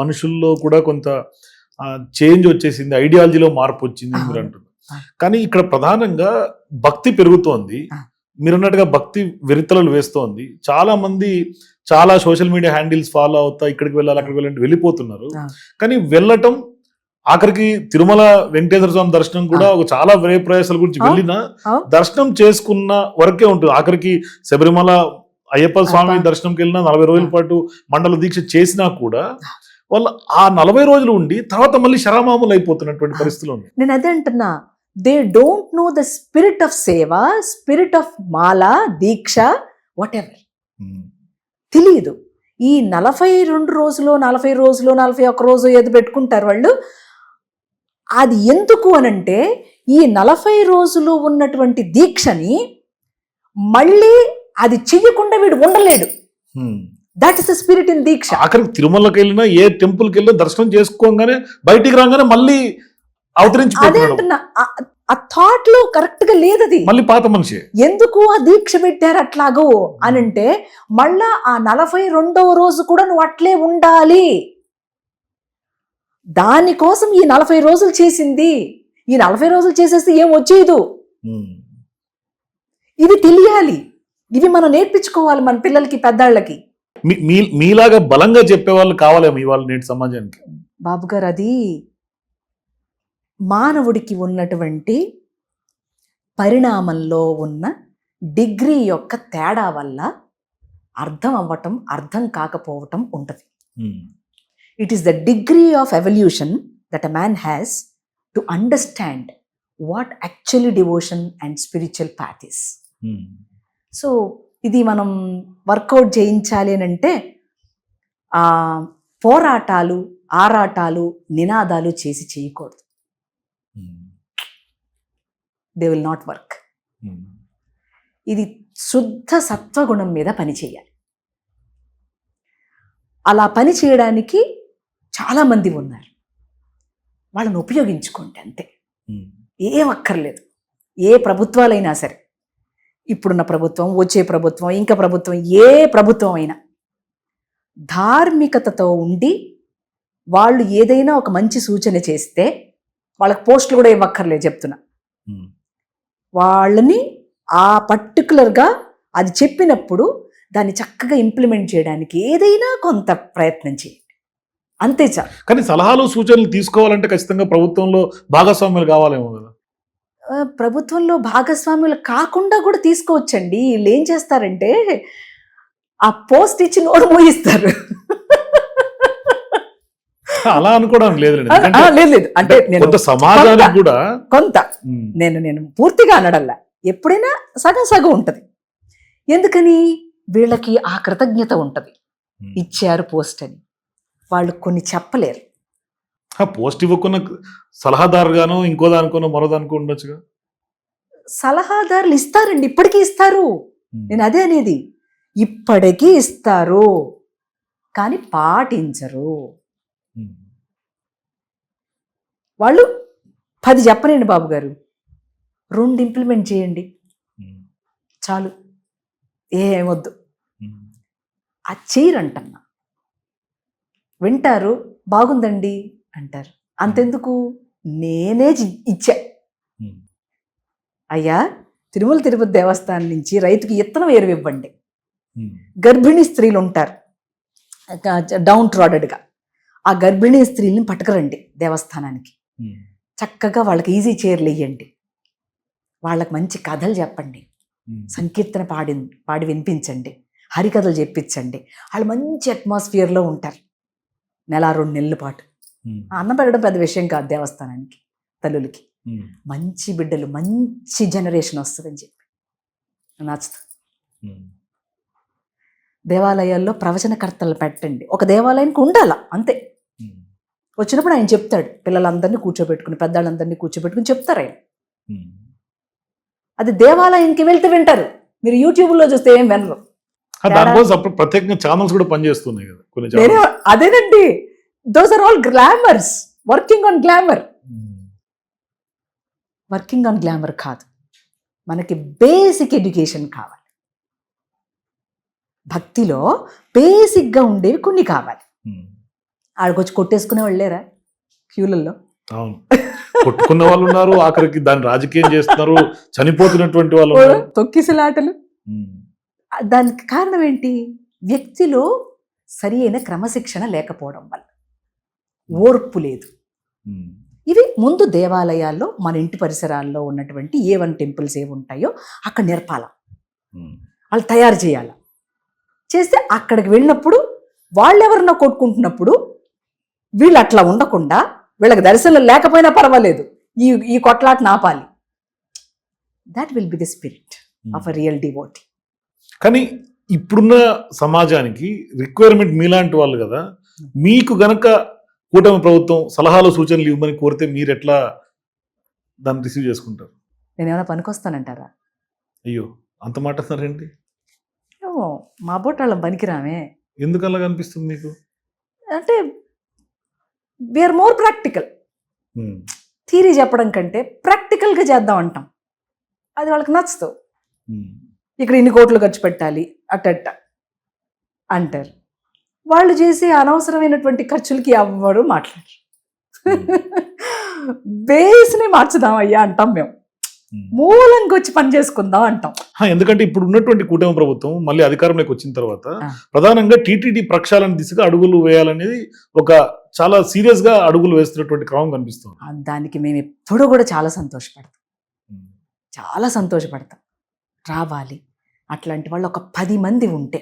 మనుషుల్లో కూడా కొంత చేంజ్ వచ్చేసింది ఐడియాలజీలో మార్పు వచ్చింది మీరు. అంటున్నారు. కానీ ఇక్కడ ప్రధానంగా భక్తి పెరుగుతోంది. మీరు అన్నట్టుగా భక్తి వెరితలలు వేస్తోంది చాలా మంది చాలా సోషల్ మీడియా హ్యాండిల్స్ ఫాలో అవుతా ఇక్కడికి వెళ్ళాలి అక్కడికి వెళ్ళాలి వెళ్ళిపోతున్నారు. కానీ వెళ్ళటం ఆఖరికి తిరుమల వెంకటేశ్వర స్వామి దర్శనం కూడా ఒక చాలా వ్యయ ప్రయాసాల గురించి. వెళ్ళినా. దర్శనం చేసుకున్న వరకే ఉంటుంది ఆఖరికి శబరిమల అయ్యప్ప స్వామి. దర్శనంకి వెళ్ళినా నలభై రోజుల. పాటు మండల దీక్ష చేసినా కూడా వాళ్ళు ఆ నలభై రోజులు ఉండి తర్వాత మళ్ళీ శరామాములు అయిపోతున్నటువంటి. పరిస్థితులు నేను అదే అంటున్నా they don't know the spirit of seva spirit of mala deeksha whatever తెలియదు ఈ నలభై రెండు రోజులు నలభై రోజులు నలభై ఒక్క రోజు ఏది పెట్టుకుంటారు వాళ్ళు? అది ఎందుకు అనంటే ఈ నలభై రోజులు ఉన్నటువంటి దీక్షని మళ్ళీ అది చెయ్యకుండా వీడు ఉండలేడు. హ్మ్. That is the spirit in deeksha ఆఖరికి తిరుమలకి వెళ్ళినా ఏ టెంపుల్కి వెళ్ళినా దర్శనం చేసుకోగానే బయటికి రాగానే మళ్ళీ అదే అవతరించిపోతున్నాడు అంటున్నా. ఆ- థాట్లో కరెక్ట్గా లేదు అది మళ్ళీ పాత మనిషి. ఎందుకు ఆ దీక్ష పెట్టారు అట్లాగో? అనంటే మళ్ళా ఆ నలభై రెండవ రోజు కూడా నువ్వు అట్లే ఉండాలి. దానికోసం ఈ నలభై రోజులు చేసింది. ఈ నలభై రోజులు చేసేస్తే ఏం వచ్చేదు? ఇవి తెలియాలి. ఇవి మనం నేర్పించుకోవాలి మన పిల్లలకి పెద్దాళ్ళకి. మీ- మీలాగా బలంగా చెప్పే వాళ్ళు కావాలేమో ఇవాళ నేటి సమాజానికి బాబు గారు అది మానవుడికి ఉన్నటువంటి పరిణామంలో ఉన్న డిగ్రీ యొక్క తేడా వల్ల అర్థం అవ్వటం అర్థం కాకపోవటం ఉంటుంది. It is the degree of evolution that a man has to understand what actually devotion and spiritual path. So ఇది మనం వర్కౌట్ చేయించాలి అని అంటే పోరాటాలు ఆరాటాలు నినాదాలు చేసి చేయకూడదు. They will not work. ఇది శుద్ధ సత్వగుణం మీద పని చేయాలి అలా పని చేయడానికి చాలామంది ఉన్నారు వాళ్ళని ఉపయోగించుకోండి అంతే హ్మ్. ఏం అక్కర్లేదు ఏ ప్రభుత్వాలైనా సరే ఇప్పుడున్న ప్రభుత్వం వచ్చే ప్రభుత్వం ఇంకా ప్రభుత్వం ఏ ప్రభుత్వం అయినా ధార్మికతతో ఉండి వాళ్ళు ఏదైనా ఒక మంచి సూచన చేస్తే వాళ్ళకి పోస్టులు కూడా ఇవ్వక్కర్లేదు చెప్తున్నా. వాళ్ళని ఆ పర్టికులర్గా అది చెప్పినప్పుడు దాన్ని చక్కగా ఇంప్లిమెంట్ చేయడానికి ఏదైనా కొంత ప్రయత్నం చేయండి. అంతే చాలు. కానీ సలహాలు సూచనలు తీసుకోవాలంటే ఖచ్చితంగా ప్రభుత్వంలో భాగస్వామ్యాలు కావాలేమో కదా. ప్రభుత్వంలో భాగస్వాములు కాకుండా కూడా తీసుకోవచ్చండి. వీళ్ళు ఏం చేస్తారంటే ఆ పోస్ట్ ఇచ్చి నోరు మూయిస్తారు. అలా అనుకోవడం ఆ, లేదు లేదు. అంటే నేను సమాజానికి కూడా కొంత. నేను నేను పూర్తిగా అనడల్లా. ఎప్పుడైనా సగం సగం ఉంటుంది. ఎందుకని? వీళ్ళకి ఆ కృతజ్ఞత ఉంటుంది. ఇచ్చారు పోస్ట్ అని. వాళ్ళు కొన్ని చెప్పలేరు. పోస్ట్ ఇవ్వకున్న సలహాదారుగానో ఇంకో దానికోనో మరో దానికో ఉండొచ్చుగా? సలహాదారులు ఇస్తారండి ఇప్పటికీ ఇస్తారు. నేను అదే అనేది. ఇప్పటికీ ఇస్తారు. కానీ పాటించరు. వాళ్ళు పది చెప్పనండి బాబు గారు. రెండు ఇంప్లిమెంట్ చేయండి. చాలు. ఏమొద్దు. అది చేయరంటన్నా. వింటారు బాగుందండి. అంటారు. అంతెందుకు? నేనే చి- ఇచ్చా. అయ్యా తిరుమల తిరుపతి దేవస్థానం నుంచి రైతుకి ఇత్తనం ఎరువు ఇవ్వండి హ్మ్. గర్భిణీ స్త్రీలు ఉంటారు డౌన్ ట్రాడెడ్గా. ఆ గర్భిణీ స్త్రీల్ని పట్టుకురండి దేవస్థానానికి. చక్కగా వాళ్ళకి ఈజీ చైర్లు ఇవ్వండి వాళ్ళకి మంచి కథలు చెప్పండి. సంకీర్తన పాడి పాడి వినిపించండి. హరికథలు చెప్పించండి. వాళ్ళు మంచి అట్మాస్ఫియర్లో ఉంటారు. నెల రెండు నెలల పాటు. అన్నం పెట్టడం పెద్ద విషయం కాదు దేవస్థానానికి తల్లులకి. మంచి బిడ్డలు మంచి జనరేషన్ వస్తుందని చెప్పి. నచ్చుతుంది. దేవాలయాల్లో ప్రవచనకర్తలు పెట్టండి. ఒక దేవాలయానికి ఉండాల అంతే. వచ్చినప్పుడు ఆయన చెప్తాడు పిల్లలందరినీ కూర్చోబెట్టుకుని పెద్దవాళ్ళందరినీ కూర్చోబెట్టుకుని చెప్తారు ఆయన. అది దేవాలయానికి వెళ్తే వింటారు. మీరు యూట్యూబ్లో చూస్తే ఏం వినరు. దానికోసం ప్రత్యేకంగా ఛానల్స్ కూడా పనిచేస్తున్నాయి కదా అదేనండి. Those are all glamours working on glamour. Working on glamour కాదు. మనకి బేసిక్ ఎడ్యుకేషన్ కావాలి. భక్తిలో బేసిక్గా ఉండేవి కొన్ని కావాలి. హ్మ్. ఆడికొచ్చి కొట్టేసుకునే వాళ్ళేరా క్యూలలో అవును. కొట్టుకున్న వాళ్ళు ఉన్నారు ఆఖరికి దాన్ని రాజకీయం చేస్తున్నారు చనిపోతున్నటువంటి వాళ్ళు తొక్కిసలాటలు. ఉమ్, దానికి కారణం ఏంటి? వ్యక్తిలో సరి అయిన క్రమశిక్షణ లేకపోవడం వల్ల. ఓర్పు లేదు. ఇవి ముందు దేవాలయాల్లో మన ఇంటి పరిసరాల్లో ఉన్నటువంటి ఏ వన్ టెంపుల్స్ ఏవి ఉంటాయో అక్కడ నేర్పాల. వాళ్ళు తయారు చేయాల. చేస్తే అక్కడికి వెళ్ళినప్పుడు వాళ్ళు ఎవరన్నా కొట్టుకుంటున్నప్పుడు వీళ్ళు అట్లా ఉండకుండా వీళ్ళకి దర్శనం లేకపోయినా పర్వాలేదు. ఈ ఈ కొట్లాట ఆపాలి. That will be the spirit. Of a real devotee కానీ ఇప్పుడున్న సమాజానికి రిక్వైర్మెంట్ మీలాంటి వాళ్ళు కదా. మీకు గనక కూటమి ప్రభుత్వం సలహాలు సూచనలు ఇవ్వమని కోరితే మీరు ఎట్లా దాన్ని రిసీవ్ చేసుకుంటారు? నేను ఏమైనా పనికొస్తానంటారా? అయ్యో అంత మాట ఏమో మా బొట్టాళ్ళం పనికిరామే. ఎందుకు అలా కనిపిస్తుంది మీకు? అంటే వీఆర్ మోర్ ప్రాక్టికల్ థీరీ చెప్పడం కంటే ప్రాక్టికల్గా చేద్దాం అంటాం. అది వాళ్ళకి నచ్చదు. ఉమ్, ఇక్కడ ఇన్ని కోట్లు ఖర్చు పెట్టాలి అట్టట్ట అంటారు. వాళ్ళు చేసే అనవసరమైనటువంటి ఖర్చులకి ఎవ్వరు మాట్లాడరు. బేస్ని మార్చుదాం అయ్యా అంటాం మేము. ఉమ్. మూలంగా వచ్చి పని చేసుకుందాం అంటాం. ఎందుకంటే ఇప్పుడు ఉన్నటువంటి కూటమి ప్రభుత్వం మళ్ళీ అధికారంలోకి వచ్చిన తర్వాత. ప్రధానంగా టీటీడీ ప్రక్షాళన దిశగా అడుగులు వేయాలనేది ఒక చాలా సీరియస్గా అడుగులు వేస్తున్నటువంటి క్రమం కనిపిస్తుంది. దానికి మేము ఎప్పుడూ కూడా చాలా సంతోషపడతాం. చాలా సంతోషపడతాం. రావాలి. అట్లాంటి వాళ్ళు ఒక పది మంది ఉంటే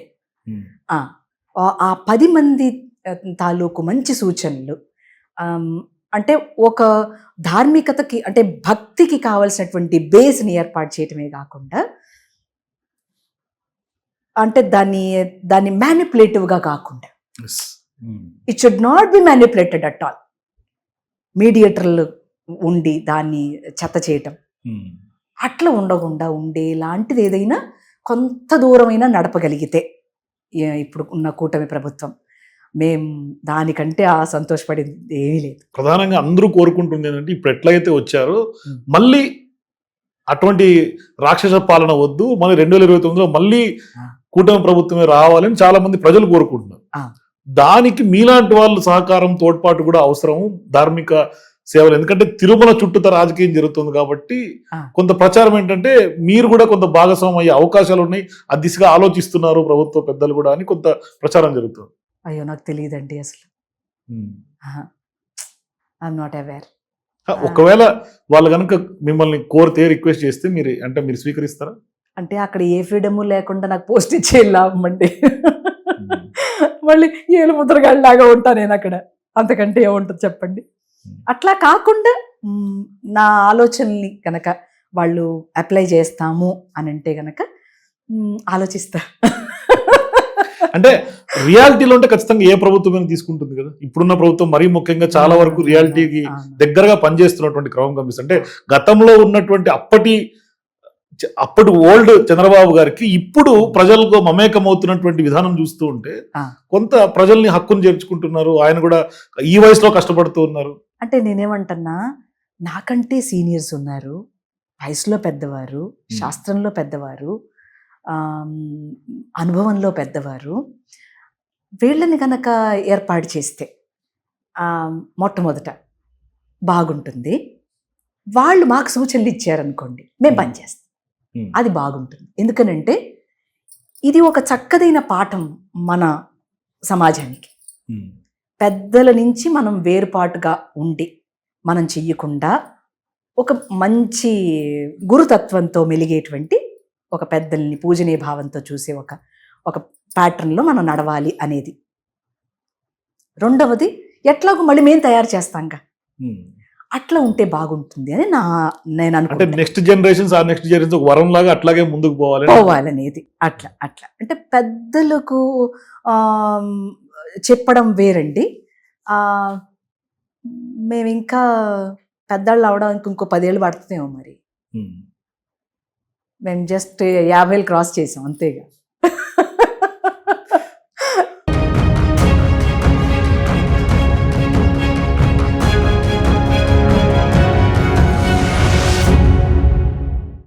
ఆ పది మంది తాలూకు మంచి సూచనలు. అంటే ఒక ధార్మికతకి అంటే భక్తికి కావలసినటువంటి బేస్ని ఏర్పాటు చేయటమే కాకుండా అంటే దాన్ని దాన్ని మ్యానిపులేటివ్గా కాకుండా. It should not be manipulated at all మీడియేటర్లు ఉండి దాన్ని చెత్త చేయటం. ఉమ్, అట్లా ఉండకుండా ఉండే లాంటిది ఏదైనా కొంత దూరమైనా నడపగలిగితే ఇప్పుడు ఉన్న కూటమి ప్రభుత్వం మేం దానికంటే ఆ సంతోషపడింది ఏమీ లేదు ప్రధానంగా అందరూ కోరుకుంటుంది ఏంటంటే ఇప్పుడు ఎట్లయితే వచ్చారో. మళ్ళీ అటువంటి రాక్షస పాలన వద్దు మళ్ళీ రెండు వేల ఇరవై తొమ్మిదిలో మళ్ళీ. కూటమి ప్రభుత్వమే రావాలని చాలా మంది ప్రజలు కోరుకుంటున్నారు. దానికి మీలాంటి వాళ్ళు సహకారం తోడ్పాటు కూడా అవసరం ధార్మిక సేవలు. ఎందుకంటే తిరుమల చుట్టూత రాజకీయం జరుగుతుంది కాబట్టి. కొంత ప్రచారం ఏంటంటే మీరు కూడా కొంత భాగస్వామ్యం అయ్యే అవకాశాలు ఉన్నాయి. ఆ దిశగా ఆలోచిస్తున్నారు ప్రభుత్వ పెద్దలు కూడా అని కొంత ప్రచారం జరుగుతుంది. అయ్యో నాకు తెలియదండి అసలు. ఐఎమ్ నాట్ అవేర్ ఒకవేళ వాళ్ళు కనుక మిమ్మల్ని కోరితే రిక్వెస్ట్ చేస్తే మీరు అంటే మీరు స్వీకరిస్తారా? అంటే అక్కడ ఏ ఫ్రీడమ్ లేకుండా నాకు పోస్ట్ ఇచ్చే లాభం అండి మళ్ళీ ఏలు ముద్రగాళ్ళలాగా ఉంటా నేను అక్కడ. అంతకంటే ఏముంటుంది చెప్పండి. అట్లా కాకుండా నా ఆలోచనల్ని కనుక వాళ్ళు అప్లై చేస్తాము అని అంటే గనక ఆలోచిస్తా. అంటే రియాలిటీలో అంటే ఖచ్చితంగా ఏ ప్రభుత్వం తీసుకుంటుంది కదా. ఇప్పుడున్న ప్రభుత్వం మరీ ముఖ్యంగా చాలా వరకు రియాలిటీకి. దగ్గరగా పనిచేస్తున్నటువంటి క్రమం కనిపిస్తుంది అంటే గతంలో ఉన్నటువంటి అప్పటి అప్పటి ఓల్డ్ చంద్రబాబు గారికి ఇప్పుడు ప్రజలకు మమేకమవుతున్నటువంటి విధానం చూస్తూ ఉంటే. కొంత ప్రజల్ని హక్కును చేర్చుకుంటున్నారు. ఆయన కూడా ఈ వయసులో కష్టపడుతూ ఉన్నారు. అంటే నేనేమంటున్నా నాకంటే సీనియర్స్ ఉన్నారు వయసులో పెద్దవారు శాస్త్రంలో పెద్దవారు అనుభవంలో పెద్దవారు వీళ్ళని కనుక ఏర్పాటు చేస్తే మొట్టమొదట బాగుంటుంది. వాళ్ళు మాకు సూచనలు ఇచ్చారనుకోండి మేము. పనిచేస్తాం. అది బాగుంటుంది. ఎందుకనంటే ఇది ఒక చక్కదైన పాఠం మన సమాజానికి. పెద్దల నుంచి మనం వేరుపాటుగా ఉండి మనం చెయ్యకుండా ఒక మంచి గురుతత్వంతో మెలిగేటువంటి ఒక పెద్దల్ని పూజనీయ భావంతో చూసే ఒక ఒక ప్యాటర్న్లో మనం నడవాలి అనేది. రెండవది ఎట్లాగో మళ్ళీ మేము తయారు చేస్తాంగా. అట్లా ఉంటే బాగుంటుంది అని నా నేను అంటే నెక్స్ట్ జనరేషన్స్ ఆ నెక్స్ట్ జనరేషన్ వరం లాగా అట్లాగే ముందుకు పోవాలి పోవాలనేది. అట్లా అట్లా. అంటే పెద్దలకు చెప్పడం వేరండి. ఆ, మేము ఇంకా పెద్దవాళ్ళు అవడానికి ఇంకో పదేళ్ళు పడుతుందేమో మరి. మేము జస్ట్ యాభైలు క్రాస్ చేసాం అంతేగా.